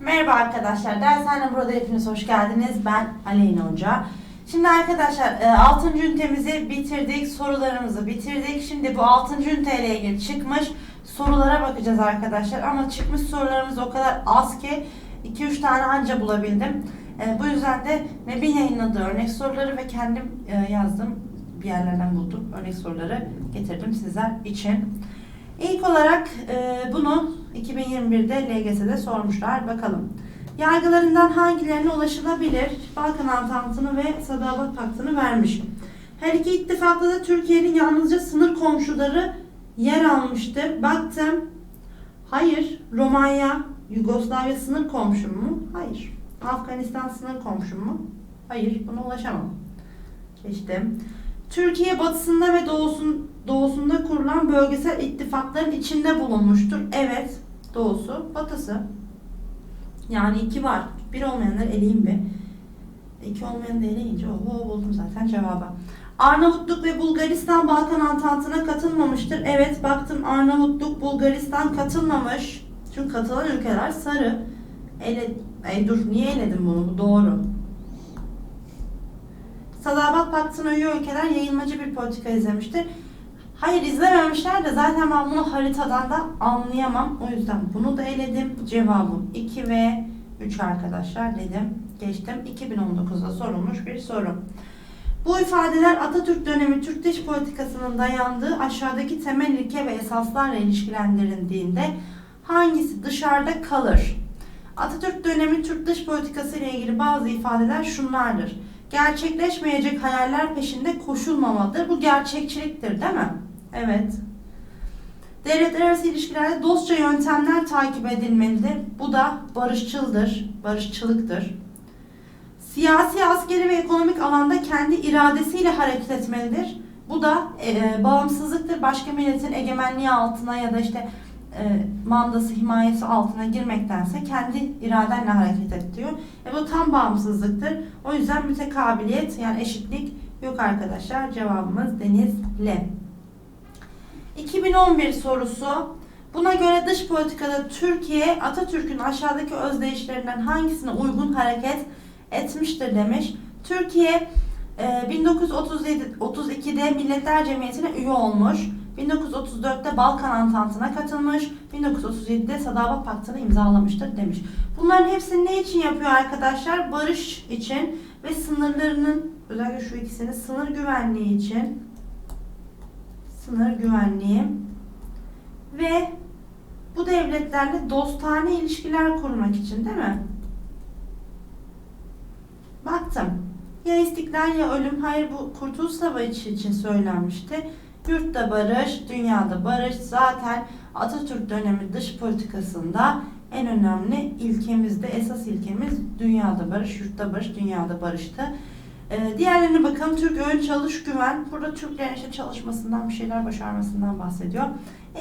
Merhaba arkadaşlar, dershane burada hepiniz hoş geldiniz. Ben Aleyna Hoca. Şimdi arkadaşlar 6. ünitemizi bitirdik, sorularımızı bitirdik. Şimdi bu 6. üniteyle ilgili çıkmış sorulara bakacağız arkadaşlar. Ama çıkmış sorularımız o kadar az ki 2-3 tane anca bulabildim. E, bu yüzden de MEB'in yayınladığı örnek soruları ve kendim e, yazdım. Bir yerlerden buldum örnek soruları getirdim sizler için. İlk olarak e, bunu 2021'de LGS'de sormuşlar. Bakalım. Yargılarından hangilerine ulaşılabilir? Balkan Antantı'nı ve Sadabat Paktı'nı vermiş. Her iki ittifakta da Türkiye'nin yalnızca sınır komşuları yer almıştır. Baktım. Hayır. Romanya, Yugoslavya sınır komşum mu? Hayır. Afganistan sınır komşum mu? Hayır. Buna ulaşamam. Geçtim. Türkiye batısında ve doğusun, doğusunda kurulan bölgesel ittifakların içinde bulunmuştur. Evet. Doğusu, batısı. Yani iki var. Bir olmayanları eleyeyim bir. İki olmayanı da eleyince oho buldum zaten cevabı. Arnavutluk ve Bulgaristan Balkan Antantı'na katılmamıştır. Evet baktım Arnavutluk, Bulgaristan katılmamış. Çünkü katılan ülkeler sarı. Ele, Ey dur niye eledim bunu? Bu doğru. Sadabat Paktı'na üye ülkeler yayılmacı bir politika izlemiştir. Hayır izlememişler de zaten ben bunu haritadan da anlayamam. O yüzden bunu da eledim. Cevabım 2 ve 3 arkadaşlar dedim. Geçtim. 2019'da sorulmuş bir soru. Bu ifadeler Atatürk dönemi Türk dış politikasının dayandığı aşağıdaki temel ilke ve esaslarla ilişkilendirildiğinde hangisi dışarıda kalır? Atatürk dönemi Türk dış politikası ile ilgili bazı ifadeler şunlardır. Gerçekleşmeyecek hayaller peşinde koşulmamalıdır. Bu gerçekçiliktir değil mi? Evet. Devletler arası ilişkilerde dostça yöntemler takip edilmelidir. Bu da barışçıldır, barışçılıktır. Siyasi, askeri ve ekonomik alanda kendi iradesiyle hareket etmelidir. Bu da e, bağımsızlıktır. Başka milletin egemenliği altına ya da işte e, mandası, himayesi altına girmektense kendi iradenle hareket et diyor. E, bu tam bağımsızlıktır. O yüzden mütekabiliyet yani eşitlik yok arkadaşlar. Cevabımız Deniz L. 2011 sorusu. Buna göre dış politikada Türkiye Atatürk'ün aşağıdaki özdeyişlerinden hangisine uygun hareket etmiştir demiş. Türkiye e, 1932'de Milletler Cemiyeti'ne üye olmuş. 1934'te Balkan Antantı'na katılmış. 1937'de Sadabat Paktı'nı imzalamıştır demiş. Bunların hepsini ne için yapıyor arkadaşlar? Barış için ve sınırlarının özellikle şu ikisini sınır güvenliği için sınır güvenliği ve bu devletlerle dostane ilişkiler kurmak için değil mi? Baktım. Ya istiklal ya ölüm. Hayır bu Kurtuluş Savaşı için söylenmişti. Yurtta barış, dünyada barış zaten Atatürk dönemi dış politikasında en önemli ilkemizde, esas ilkemiz dünyada barış, yurtta barış, dünyada barıştı. Ee, diğerlerine bakalım. Türk Öğün Çalış Güven. Burada Türklerin işte çalışmasından, bir şeyler başarmasından bahsediyor.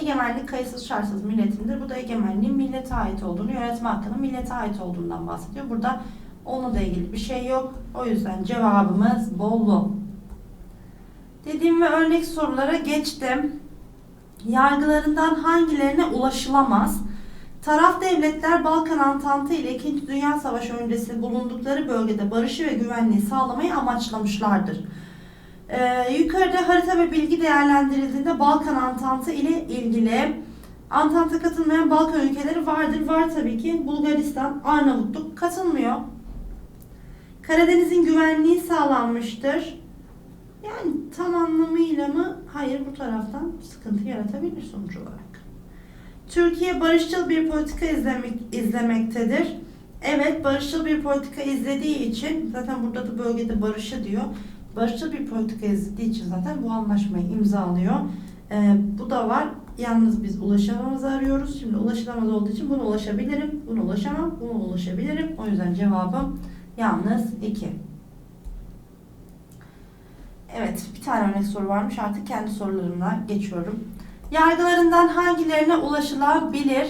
Egemenlik kayıtsız şartsız milletindir. Bu da egemenliğin millete ait olduğunu, yönetme hakkının millete ait olduğundan bahsediyor. Burada onunla ilgili bir şey yok. O yüzden cevabımız Bollu. Dediğim ve örnek sorulara geçtim. Yargılarından hangilerine ulaşılamaz? Taraf devletler Balkan Antantı ile 2. Dünya Savaşı öncesi bulundukları bölgede barışı ve güvenliği sağlamayı amaçlamışlardır. Ee, yukarıda harita ve bilgi değerlendirildiğinde Balkan Antantı ile ilgili Antant'a katılmayan Balkan ülkeleri vardır. Var tabii ki Bulgaristan, Arnavutluk katılmıyor. Karadeniz'in güvenliği sağlanmıştır. Yani tam anlamıyla mı? Hayır bu taraftan sıkıntı yaratabilir sonuç olarak. Türkiye barışçıl bir politika izlemek, izlemektedir. Evet barışçıl bir politika izlediği için zaten burada da bölgede barışı diyor. Barışçıl bir politika izlediği için zaten bu anlaşmayı imzalıyor. Ee, bu da var. Yalnız biz ulaşamamızı arıyoruz. Şimdi ulaşılamaz olduğu için bunu ulaşabilirim. Bunu ulaşamam. Bunu ulaşabilirim. O yüzden cevabım yalnız 2. Evet bir tane örnek soru varmış. Artık kendi sorularımla geçiyorum. Yargılarından hangilerine ulaşılabilir?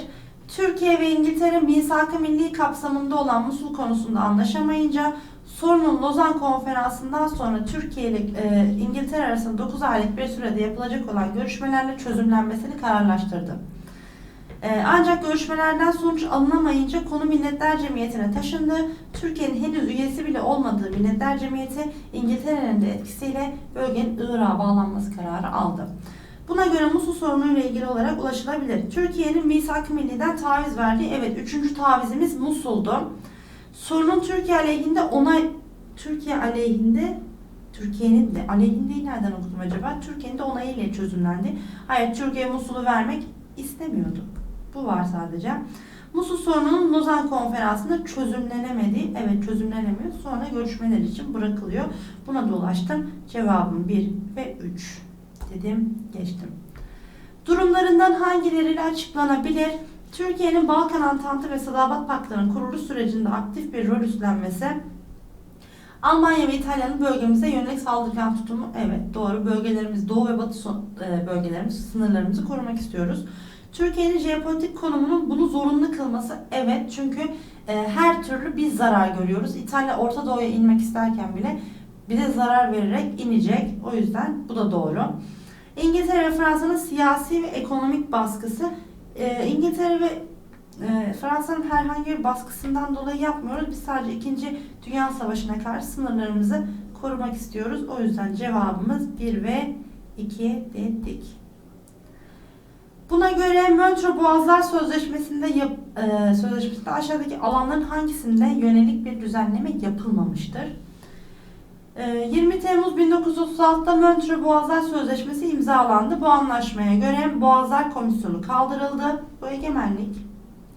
Türkiye ve İngiltere misak-ı milli kapsamında olan Musul konusunda anlaşamayınca sorunun Lozan Konferansı'ndan sonra Türkiye ile e, İngiltere arasında 9 aylık bir sürede yapılacak olan görüşmelerle çözümlenmesini kararlaştırdı. Ee, ancak görüşmelerden sonuç alınamayınca konu Milletler Cemiyeti'ne taşındı. Türkiye'nin henüz üyesi bile olmadığı Milletler Cemiyeti İngiltere'nin de etkisiyle bölgenin Irak'a bağlanması kararı aldı. Buna göre Musul sorunuyla ilgili olarak ulaşılabilir. Türkiye'nin misak-ı milliden taviz verdiği, evet üçüncü tavizimiz Musul'du. Sorunun Türkiye aleyhinde onay, Türkiye aleyhinde Türkiye'nin de aleyhindeyi nereden okudum acaba? Türkiye'nin de onayıyla çözümlendi. Hayır, Türkiye Musul'u vermek istemiyordu. Bu var sadece. Musul sorununun Lozan konferansında çözümlenemediği, evet çözümlenemiyor. Sonra görüşmeler için bırakılıyor. Buna da ulaştım. Cevabım 1 ve 3 dedim, geçtim. Durumlarından hangileriyle açıklanabilir? Türkiye'nin Balkan Antantı ve Sadabat Paktı'nın kuruluş sürecinde aktif bir rol üstlenmesi, Almanya ve İtalya'nın bölgemize yönelik saldırgan tutumu, evet doğru. Bölgelerimiz, Doğu ve Batı son- e, bölgelerimiz, sınırlarımızı korumak istiyoruz. Türkiye'nin jeopolitik konumunun bunu zorunlu kılması, evet çünkü e, her türlü biz zarar görüyoruz. İtalya Orta Doğu'ya inmek isterken bile bize zarar vererek inecek. O yüzden bu da doğru. İngiltere ve Fransa'nın siyasi ve ekonomik baskısı, e, İngiltere ve e, Fransa'nın herhangi bir baskısından dolayı yapmıyoruz. Biz sadece 2. Dünya Savaşı'na karşı sınırlarımızı korumak istiyoruz. O yüzden cevabımız 1 ve 2 dedik. Buna göre Montreux Boğazlar Sözleşmesi'nde yap, e, sözleşmesinde aşağıdaki alanların hangisinde yönelik bir düzenleme yapılmamıştır? E, 20 Temmuz 1936'da Montreux Boğazlar Sözleşmesi imzalandı. Bu anlaşmaya göre Boğazlar Komisyonu kaldırıldı. Bu egemenlik.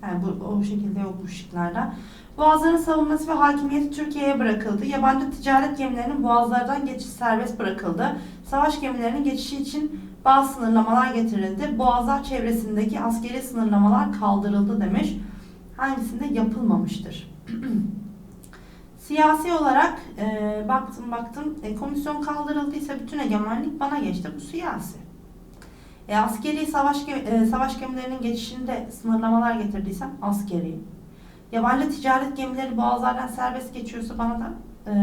Yani bu o şekilde yokmuş şıklarda. Boğazların savunması ve hakimiyeti Türkiye'ye bırakıldı. Yabancı ticaret gemilerinin boğazlardan geçiş serbest bırakıldı. Savaş gemilerinin geçişi için bazı sınırlamalar getirildi. Boğazlar çevresindeki askeri sınırlamalar kaldırıldı demiş. Hangisinde yapılmamıştır? Siyasi olarak e, baktım baktım e, komisyon kaldırıldıysa bütün egemenlik bana geçti. Bu siyasi. E, askeri savaş gemi- e, savaş gemilerinin geçişinde sınırlamalar getirdiysem askeri. Yabancı ticaret gemileri boğazlardan serbest geçiyorsa bana da e,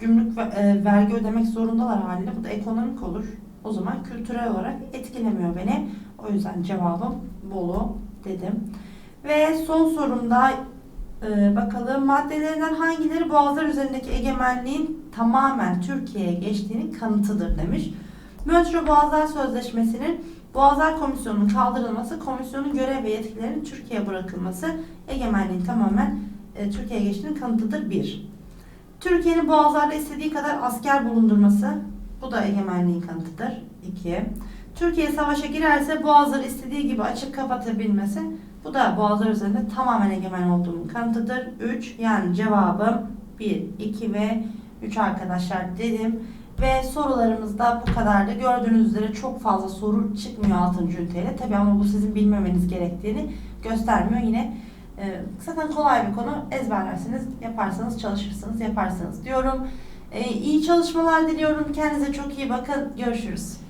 gümrük ve, e, vergi ödemek zorundalar haliyle. Bu da ekonomik olur. O zaman kültürel olarak etkilemiyor beni. O yüzden cevabım Bolu dedim. Ve son sorumda e, bakalım maddelerinden hangileri boğazlar üzerindeki egemenliğin tamamen Türkiye'ye geçtiğinin kanıtıdır demiş. Montreux Boğazlar Sözleşmesi'nin Boğazlar Komisyonu'nun kaldırılması, komisyonun görev ve yetkilerinin Türkiye'ye bırakılması egemenliğin tamamen e, Türkiye'ye geçtiğinin kanıtıdır. 1. Türkiye'nin boğazlarda istediği kadar asker bulundurması, bu da egemenliğin kanıtıdır. 2. Türkiye savaşa girerse boğazları istediği gibi açıp kapatabilmesi, bu da boğazlar üzerinde tamamen egemen olduğunun kanıtıdır. 3. Yani cevabım 1, 2 ve 3 arkadaşlar dedim. Ve sorularımız da bu kadardı. Gördüğünüz üzere çok fazla soru çıkmıyor 6. üniteyle. Tabii ama bu sizin bilmemeniz gerektiğini göstermiyor. Yine e, zaten kolay bir konu. Ezberlersiniz, yaparsanız, çalışırsınız, yaparsınız diyorum. E, iyi çalışmalar diliyorum. Kendinize çok iyi bakın. Görüşürüz.